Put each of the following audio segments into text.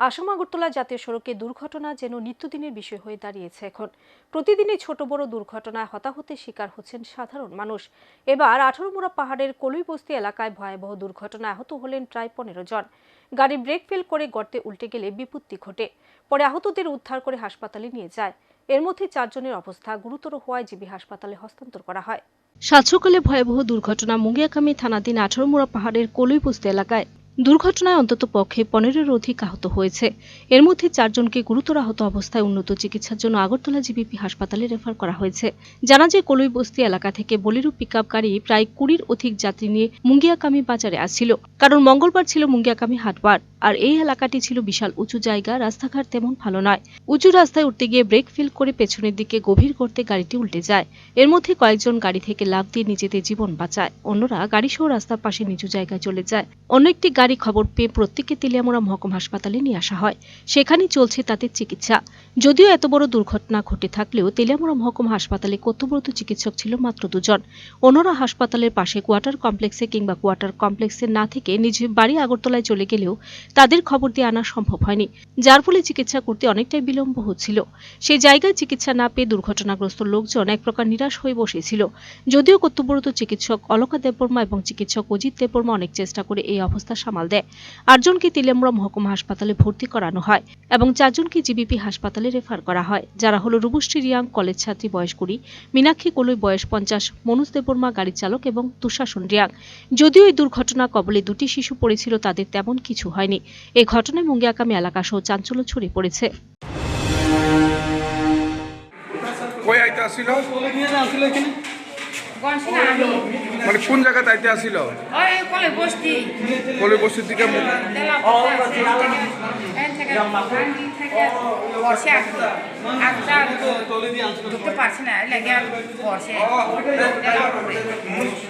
আসাম আগরতলা জাতীয় সড়কে দুর্ঘটনা যেন নিত্যদিনের বিষয় হয়ে দাঁড়িয়েছে এখন। প্রতিদিনই ছোট বড় দুর্ঘটনায় হতাহতের শিকার হচ্ছেন সাধারণ মানুষ। এবার আঠারোমোড়া পাহাড়ের কলুইবস্তি এলাকায় ভয়াবহ দুর্ঘটনায় আহত হলেন প্রায় পনেরো জন। গাড়ি ব্রেক ফেল করে গর্তে উল্টে গেলে বিপত্তি ঘটে। পরে আহতদের উদ্ধার করে হাসপাতালে নিয়ে যায়। এর মধ্যে চারজনের অবস্থা গুরুতর হওয়ায় জিবি হাসপাতালে হস্তান্তর করা হয়। সাত সকালে ভয়াবহ দুর্ঘটনা মুঙ্গিয়াকামী থানাধীন আঠারোমোড়া পাহাড়ের কলুইবস্তি এলাকায়। দুর্ঘটনায় অন্তত পক্ষে পনেরোর অধিক আহত হয়েছে। এর মধ্যে চারজনকে গুরুতর আহত অবস্থায় উন্নত চিকিৎসার জন্য আগরতলা জিবিপি হাসপাতালে রেফার করা হয়েছে। জানা যায়, কলই বস্তি এলাকা থেকে বলিরু পিকআপ গাড়ি প্রায় কুড়ির অধিক যাত্রী নিয়ে মুঙ্গিয়াকামী বাজারে আসছিল। কারণ মঙ্গলবার ছিল মুঙ্গিয়াকামী হাটবার, আর এই এলাকাটি ছিল বিশাল উঁচু জায়গা, রাস্তাঘাট তেমন ভালো নয়। উঁচু রাস্তায় উঠতে গিয়ে ব্রেক ফেল করে পেছনের দিকে গভীর করতে গাড়িটি উল্টে যায়। এর মধ্যে কয়েকজন গাড়ি থেকে লাফ দিয়ে নিজেদের জীবন বাঁচায়, অন্যরা গাড়ি সহ রাস্তার পাশে নিচু জায়গায় চলে যায়। অন্য একটি গাড়ি খবর পেয়ে প্রত্যেককে তেলিয়ামোড়া মহকুম হাসপাতালে নিয়ে আসা হয়। সেখানেই চলছে তাদের চিকিৎসা। যদিও এত বড় দুর্ঘটনা ঘটে থাকলেও তেলিয়ামোড়া মহকুমা হাসপাতালে কর্তব্যরত চিকিৎসক ছিল মাত্র দুজন। অন্যরা হাসপাতালের পাশে কোয়ার্টার কমপ্লেক্সে কিংবা কোয়ার্টার কমপ্লেক্সে না থেকে নিজ বাড়ি আগরতলায় চলে গেলেও তাদের খবর দিয়ে আনা সম্ভব হয়নি, যার ফলে চিকিৎসা করতে অনেকটাই বিলম্ব হচ্ছিল। সেই জায়গায় চিকিৎসা না পেয়ে দুর্ঘটনাগ্রস্ত লোকজন এক প্রকার নিরাশ হয়ে বসেছিল। যদিও কর্তব্যরত চিকিৎসক অলকা দেববর্মা এবং চিকিৎসক অজিত দেববর্মা অনেক চেষ্টা করে এই অবস্থা সামাল দেয় আটজনকে তিলেমরা মহকুমা হাসপাতালে ভর্তি করানো হয় এবং চারজনকে জিবিপি হাসপাতালে রেফার করা হয় যারা হলো রূপশ্রী রিয়াং কলেজ ছাত্রী বয়স কুড়ি মীনাক্ষী কলই বয়স পঞ্চাশ মনোজ দেববর্মা গাড়ি চালক এবং দুঃশাসন রিয়াং। যদিও এই দুর্ঘটনা কবলে দুটি শিশু পড়েছিল তাদের তেমন কিছু হয়নি। এই ঘটনায় মুঙ্গিয়াকামী এলাকা সহ চাঞ্চল্য ছড়িয়ে পড়েছে। কই আইতে আসিল? গনছিনা আমি মানে কোন জায়গাতে আইতে আসিল? কলে বসতি। কলি বস্তির দিকে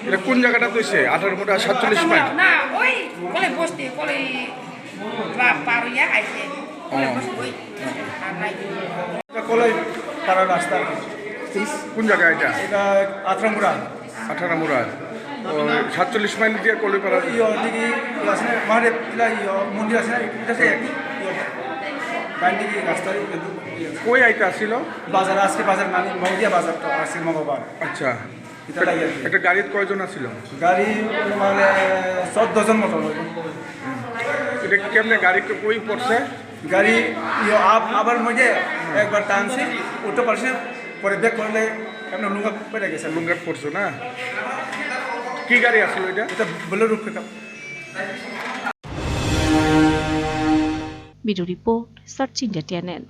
এটা কোন জায়গাটা তুইছে আঠারো মোটা সাতচল্লিশ এটা কলাই পাড়ার রাস্তা। কোন জায়গা এটা? এটা আত্রামুরা আঠারো মোড়া ও সাতচল্লিশ মাইল দিয়ে কলিপাড়া মন্দির আছে। কই আইতে আসিল বাজার আজকে বাজার নামি মৌদিয়া বাজারটা আজকে মঙ্গলবার। আচ্ছা। একটা গাড়িতে কয়জন আসিল গাড়ি মানে চোদ্দ জন মতো। এটা কেমনে গাড়ি কই পড়ছে? গাড়ি ইয় আপ আবার মধ্যে একবার টানছে উঠতে পারছে পরে ব্যাক করলে কেমন লুঙ্গা পেরে গেছে। লুঙ্গা পড়ছো না? কি গাড়ি আসলো এটা? এটা বলে রূপ video report search India channel.